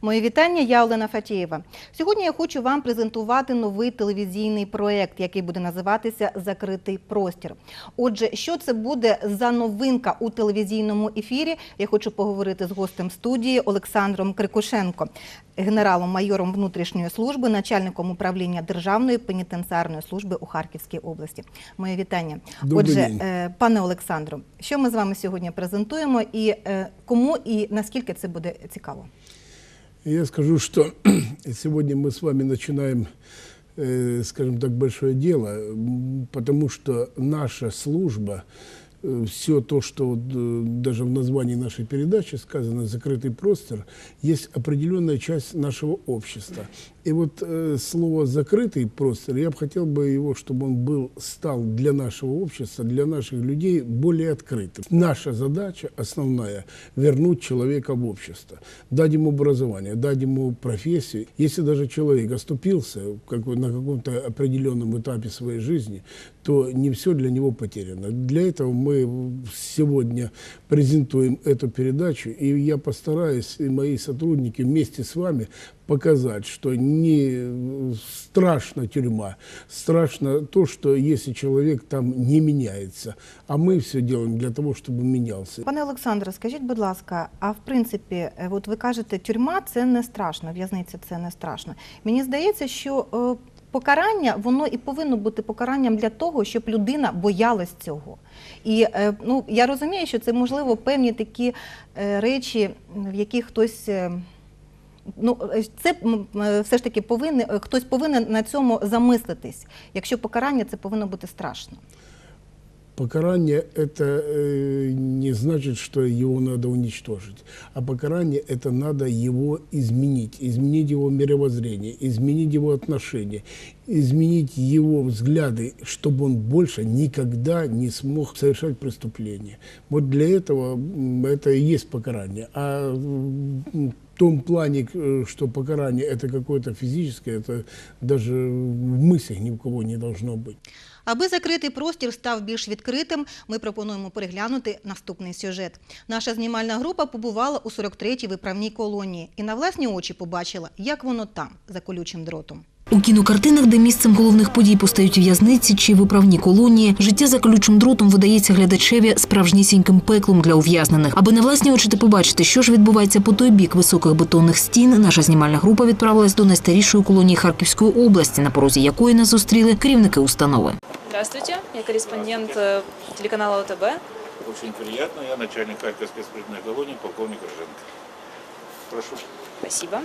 Мої вітання, я Олена Фатєєва. Сьогодні я хочу вам презентувати новий телевізійний проєкт, який буде називатися Закритий простір. Отже, що це буде за новинка у телевізійному ефірі? Я хочу поговорити з гостем студії Олександром Крикушенко, генералом-майором внутрішньої служби, начальником управління Державної пенітенціарної служби у Харківській області. Моє вітання. Добрий Отже, день. е, пане Олександру, що ми з вами сьогодні презентуємо, і е, кому і наскільки це буде цікаво? Я скажу, что сегодня мы с вами начинаем, э, скажем так, большое дело, потому что наша служба, все то, что вот, э, даже в названии нашей передачи сказано «закрытый простор», есть определенная часть нашего общества. И вот э, слово «закрытый простор», я бы хотел бы его, чтобы он был, стал для нашего общества, для наших людей более открытым. Наша задача основная – вернуть человека в общество, дать ему образование, дать ему профессию. Если даже человек оступился как бы на каком-то определенном этапе своей жизни, то не все для него потеряно. Для этого мы сегодня презентуем эту передачу, и я постараюсь, и мои сотрудники вместе с вами показать, что не страшна тюрьма, страшно то, что если человек там не меняется, а мы все делаем для того, чтобы менялся. Пане Олександре, скажіть, будь ласка, а в принципі, е, от ви кажете, тюрма це не страшно, в'язниця це не страшно. Мені здається, що е, покарання воно і повинно бути покаранням для того, щоб людина боялась цього. І е, ну я розумію, що це можливо певні такі е, речі, в яких хтось. е, Ну, це все ж таки повинен хтось повинен на цьому замислитись. Якщо покарання, це повинно бути страшно. Покарание – это э, не значит, что его надо уничтожить, а покарание – это надо его изменить, изменить его мировоззрение, изменить его отношения, изменить его взгляды, чтобы он больше никогда не смог совершать преступления. Вот для этого это и есть покарание. А в том плане, что покарание – это какое-то физическое, это даже в мыслях ни у кого не должно быть. Аби закритий простір став більш відкритим, ми пропонуємо переглянути наступний сюжет. Наша знімальна група побувала у 43-й виправній колонії і на власні очі побачила, як воно там, за колючим дротом. У кінокартинах, де місцем головних подій постають в'язниці чи виправні колонії, життя за колючим дротом видається глядачеві справжнісіньким пеклом для ув'язнених. Аби на власні очі та побачити, що ж відбувається по той бік високих бетонних стін, наша знімальна група відправилась до найстарішої колонії Харківської області, на порозі якої нас зустріли керівники установи. Здравствуйте, я корреспондент э, телеканала ОТБ. Очень приятно. Я начальник Харьковской исправительной колонии, полковник Рыженко. Прошу. Спасибо.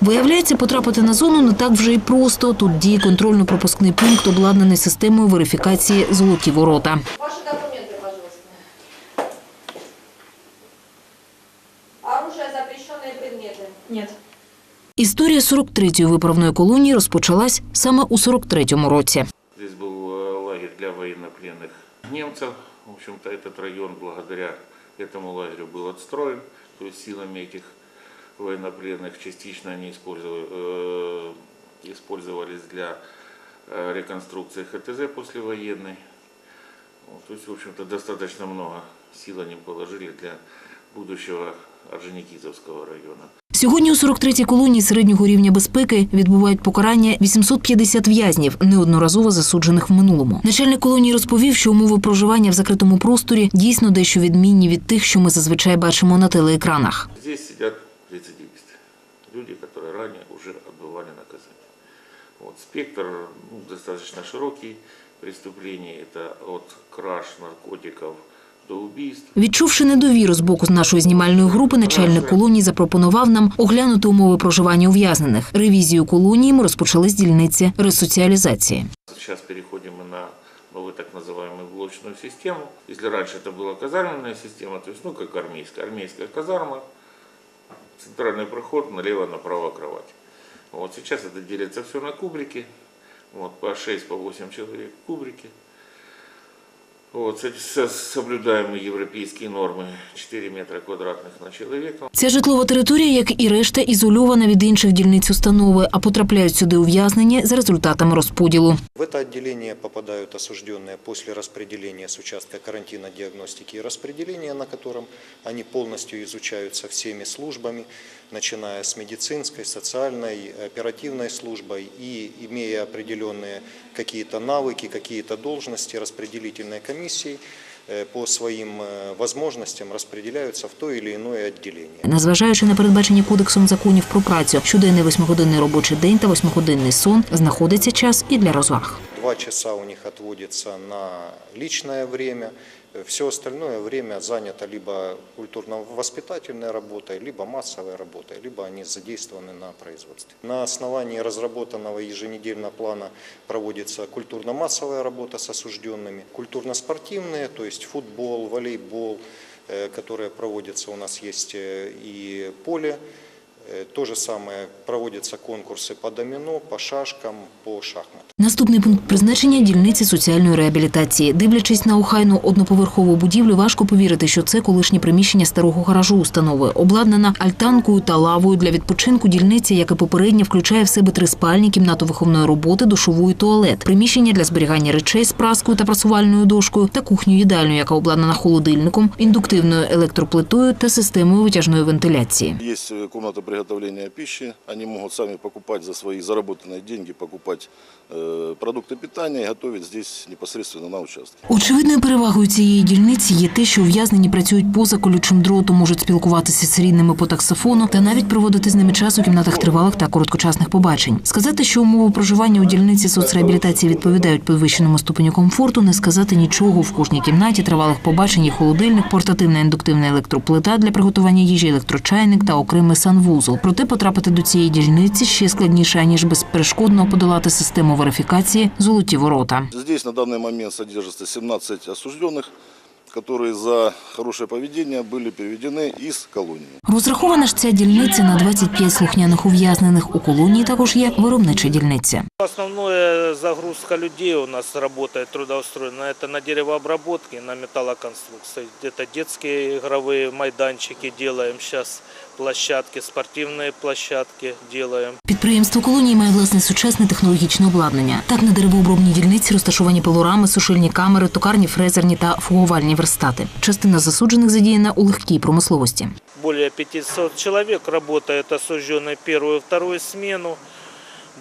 Виявляється, потрапити на зону не так вже й просто. Тут діє контрольно-пропускний пункт, обладнаний системою верифікації «Золоті ворота». Ваши документы, пожалуйста. Оружие, запрещенные предметы. Нет. Історія 43-ї виправної колонії розпочалась саме у 43-му році. Здесь был э, лагерь для военнопленных немцев. В общем-то, этот район благодаря этому лагерю был отстроен. То есть силами этих военнопленных частично они использовали, э, использовались для э, реконструкции ХТЗ послевоенной. Вот, то есть, в общем-то, достаточно много сил они положили для будущего Орджоникидзевского района. Сьогодні у 43-й колонії середнього рівня безпеки відбувають покарання 850 в'язнів, неодноразово засуджених в минулому. Начальник колонії розповів, що умови проживання в закритому просторі дійсно дещо відмінні від тих, що ми зазвичай бачимо на телеекранах. Здесь сидят спектр ну, достаточно широкий преступлений. Это от краж наркотиков до убийств. Відчувши недовіру з боку нашої знімальної групи, начальник колонії запропонував нам оглянути умови проживання ув'язнених. Ревізію колонії ми розпочали з дільниці ресоціалізації. Сейчас переходим мы на новую так называемую блочную систему. Если раньше это была казарменная система, то есть, ну, как армейская, армейская казарма, центральный проход, налево-направо кровать. Вот сейчас это делится все на кубрики, вот, по 6, по 8 человек в кубрике. Вот, кстати, со- соблюдаем мы европейские нормы 4 метра квадратных на человека. Ця житлова територія, як і решта, ізольована від інших дільниць установи, а потрапляють сюди ув'язнені за результатами розподілу. В это отделение попадают осужденные после распределения с участка карантина, диагностики и распределения, на котором они полностью изучаются всеми службами, начиная с медицинской, социальной, оперативной службой и имея определенные какие-то навыки, какие-то должности распределительной комиссии э, по своим э, возможностям распределяются в то или иное отделение. Незважаючи на передбачені кодексом законів про працю, щоденний восьмигодинний робочий день та восьмигодинний сон, знаходиться час і для розваг. Два часа у них отводится на личное время. Все остальное время занято либо культурно-воспитательной работой, либо массовой работой, либо они задействованы на производстве. На основании разработанного еженедельного плана проводится культурно-массовая работа с осужденными, культурно-спортивные, то есть футбол, волейбол, э, которые проводятся, у нас есть э, и поле, Э, то же самое проводятся конкурсы по домино, по шашкам, по шахматам. Наступний пункт призначення дільниці соціальної реабілітації. Дивлячись на охайну одноповерхову будівлю, важко повірити, що це колишнє приміщення старого гаражу установи, обладнана альтанкою та лавою для відпочинку. Дільниці, як і попередня, включає в себе три спальні, кімнату виховної роботи, душову і туалет, приміщення для зберігання речей з праскою та прасувальною дошкою та кухню їдальню, яка обладнана холодильником, індуктивною електроплитою та системою витяжної вентиляції. Есть э, комната приготовления пищи. Они могут сами покупать за свои заработанные деньги, покупать э, продукты питания и готовить здесь непосредственно на участке. Очевидною перевагою цієї дільниці є те, що ув'язнені працюють поза колючим дротом, можуть спілкуватися з рідними по таксофону та навіть проводити з ними час у кімнатах тривалих та короткочасних побачень. Сказати, що умови проживання у дільниці соцреабілітації відповідають підвищеному ступеню комфорту, не сказати нічого. В кожній кімнаті тривалих побачень є холодильник, портативна індуктивна електроплита для приготування їжі, електрочайник та окремий санвузол. Проте потрапити до цієї дільниці ще складніше аніж безперешкодно подолати систему верифікації золоті ворота. Здесь на данный момент содержится 17 осужденных, которые за хорошее поведение были переведены из колонии. Розрахована ж ця дільниця на 25 слухняних ув'язнених. У колонії також є виробнича дільниця. Основная загрузка людей у нас работает трудоустроена. Это на деревообработке, на металлоконструкции. Где-то детские игровые майданчики делаем сейчас, площадки, спортивные площадки делаем. Підприємство колонії має власне сучасне технологічне обладнання. Так на деревообробній дільниці розташовані пилорами, сушильні камери, токарні, фрезерні та фугувальні верстати. Частина засуджених задіяна у легкій промисловості. Более 500 человек работает осужденные первую и вторую смену.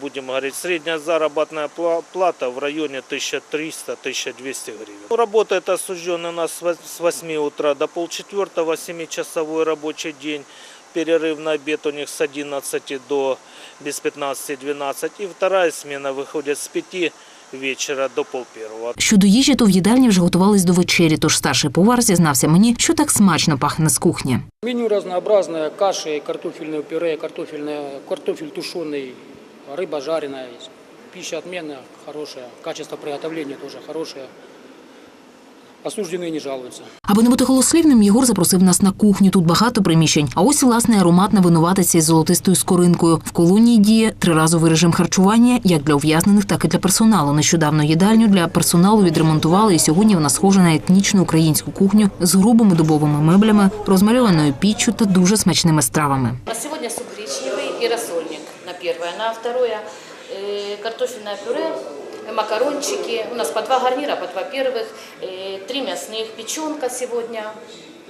Будем говорить, средняя заработная пла- плата в районе 1300-1200 гривен. Работает осужденный у нас с вос- с 8 утра до полчетвертого, 7-часовой рабочий день. Перерыв на обед у них с 11 до без 15-12. И вторая смена выходит с 5 вечера до полпервого. Щодо їжі, то в їдальні вже готувались до вечері. Тож старший повар зізнався мені, що так смачно пахне з кухні. Меню разнообразное, каши, картофельное пюре, картофельное, картофель тушеный, рыба жареная. есть. Пища отменная, хорошая, качество приготовления тоже хорошее. Осужденные не жалуются. Аби не бути голослівним, Єгор запросив нас на кухню. Тут багато приміщень. А ось власне ароматна винуватиця із золотистою скоринкою. В колонії діє триразовий режим харчування як для ув'язнених, так і для персоналу. Нещодавно їдальню для персоналу відремонтували, і сьогодні вона схожа на етнічну українську кухню з грубими дубовими меблями, розмальованою піччю та дуже смачними стравами. На сегодня суп гречневый и рассольник на первое. На второе э, картофельное пюре, э, макарончики. У нас по два гарнира, по два первых. э, три мясных. Печенка сегодня,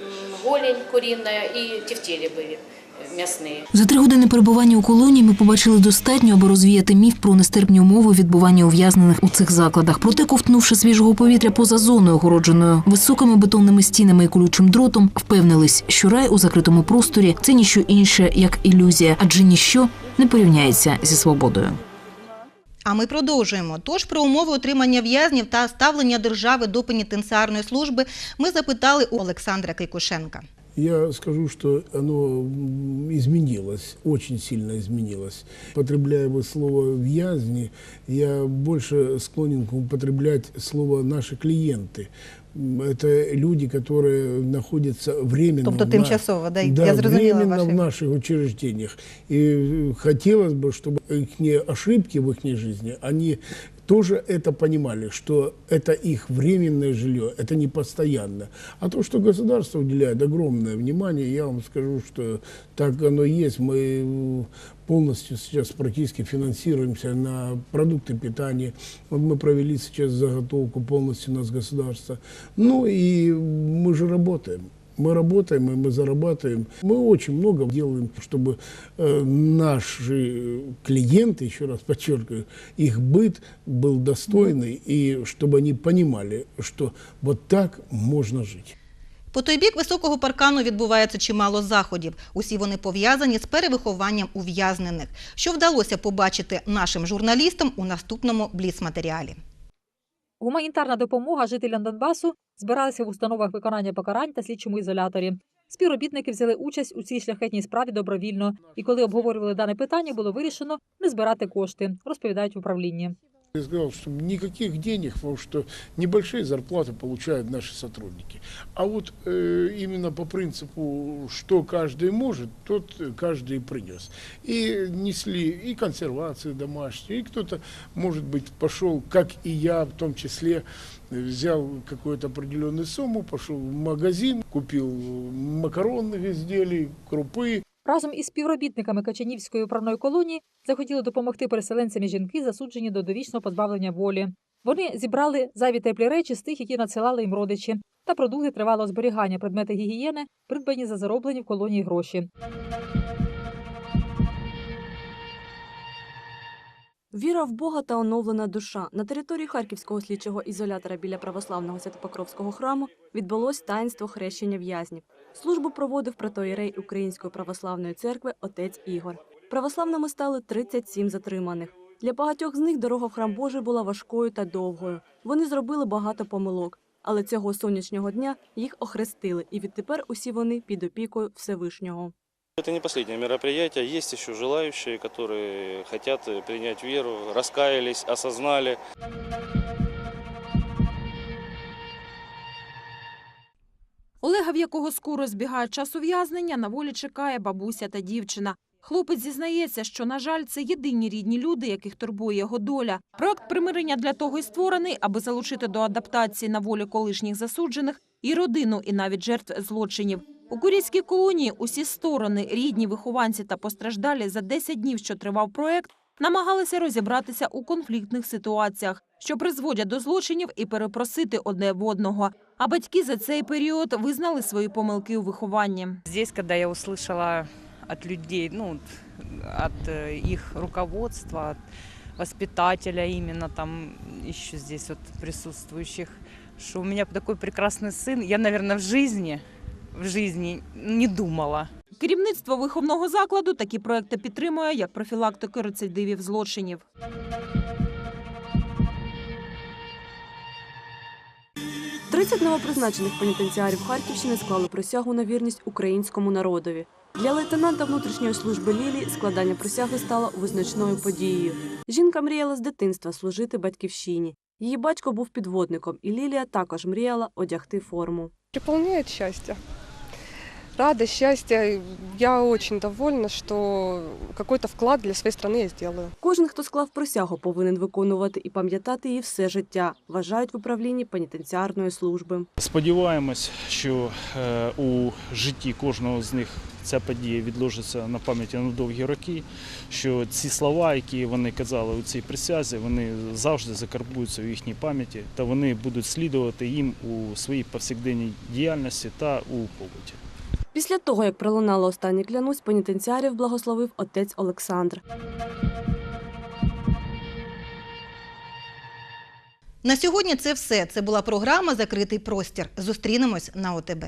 м, голень куриная и тефтели были э, мясные. За три години перебування у колонії ми побачили достатньо, аби розвіяти міф про нестерпні умови відбування ув'язнених у цих закладах. Проте, ковтнувши свіжого повітря поза зоною, огородженою високими бетонними стінами і колючим дротом, впевнились, що рай у закритому просторі це ніщо інше, як ілюзія, адже ніщо не порівняється зі свободою. А ми продовжуємо. Тож про умови отримання в'язнів та ставлення держави до пенітенціарної служби ми запитали у Олександра Кайкушенка. Я скажу, что оно изменилось, очень сильно изменилось. Потребляя бы слово «вязни», я больше склонен употреблять слово «наши клиенты». М, Это люди, которые находятся временно... Тобто в на- тимчасово, да, да, я зрозуміла временно в ваші- наших учреждениях. И э, хотелось бы, чтобы их ошибки в их жизни, они тоже это понимали, что это их временное жилье, это не постоянно. А то, что государство уделяет огромное внимание, я вам скажу, что так оно и есть. Мы э, полностью сейчас практически финансируемся на продукты питания. Вот мы провели сейчас заготовку полностью у нас государство. Ну и мы же работаем. Мы работаем и мы зарабатываем. Мы очень много делаем, чтобы э, наши клиенты, еще раз подчеркиваю, их быт был достойный, и чтобы они понимали, что вот так можно жить. По той бік високого паркану відбувається чимало заходів. Усі вони пов'язані з перевихованням ув'язнених, що вдалося побачити нашим журналістам у наступному бліц-матеріалі. Гуманітарна допомога жителям Донбасу збиралася в установах виконання покарань та слідчому ізоляторі. Співробітники взяли участь у цій шляхетній справі добровільно, і коли обговорювали дане питання, було вирішено не збирати кошти, розповідають в управлінні. Я сказал, что никаких денег, потому что небольшие зарплаты получают наши сотрудники. А вот э, именно по принципу, что каждый может, тот каждый и принес. И несли и консервации домашние, и кто-то, может быть, пошел, как и я в том числе, э, взял какую-то определенную сумму, пошел в магазин, купил макаронных изделий, крупы, Разом із співробітниками Качанівської управної колонії захотіли допомогти переселенцям і жінки, засуджені до довічного позбавлення волі. Вони зібрали зайві теплі речі з тих, які надсилали їм родичі, та продукти тривалого зберігання, предмети гігієни, придбані за зароблені в колонії гроші. Віра в Бога та оновлена душа. На території Харківського слідчого ізолятора біля православного Святопокровського храму відбулось таїнство хрещення в'язнів. Службу проводив протоїрей Української православної церкви отець Ігор. Православними стали 37 затриманих. Для багатьох з них дорога в храм Божий була важкою та довгою. Вони зробили багато помилок, але цього сонячного дня їх охрестили, і відтепер усі вони під опікою Всевишнього. Это не последнее мероприятие. Есть еще желающие, которые хотят принять веру, раскаялись, осознали. В якого скоро збігає час ув'язнення, на волі чекає бабуся та дівчина. Хлопець зізнається, що, на жаль, це єдині рідні люди, яких турбує його доля. Проект примирення для того й створений, аби залучити до адаптації на волі колишніх засуджених і родину, і навіть жертв злочинів. У Курійській колонії усі сторони, рідні, вихованці та постраждалі за 10 днів, що тривав проект, намагалися розібратися у конфліктних ситуаціях, що призводять до злочинів і перепросити одне в одного. А батьки за цей період визнали свої помилки у вихованні. Здесь, когда я услышала от людей, ну, от э, их руководства, от воспитателя именно там, еще здесь вот присутствующих, что у меня такой прекрасный сын, я, наверное, в жизни, в жизни не думала. Керівництво виховного закладу такі проекти підтримує як профілактику рецидивів злочинів. Тридцять новопризначених пенітенціарів Харківщини склали присягу на вірність українському народові. Для лейтенанта внутрішньої служби Лілії складання присяги стало визначною подією. Жінка мріяла з дитинства служити батьківщині. Її батько був підводником, і Лілія також мріяла одягти форму. Переполняет счастье. Радость, счастье. Я очень довольна, что какой-то вклад для своей страны я сделаю. Кожен, хто склав присягу, повинен виконувати і пам'ятати її все життя, вважають в управлінні пенітенціарної служби. Сподіваємось, що е, у житті кожного з них ця подія відложиться на пам'яті на довгі роки. Що ці слова, які вони казали у цій присязі, вони завжди закарбуються у їхній пам'яті, та вони будуть слідувати їм у своїй повсякденній діяльності та у побуті. Після того, як пролунало останній клянусь, пенітенціарів благословив отець Олександр. На сьогодні це все. Це була програма Закритий простір. Зустрінемось на ОТБ.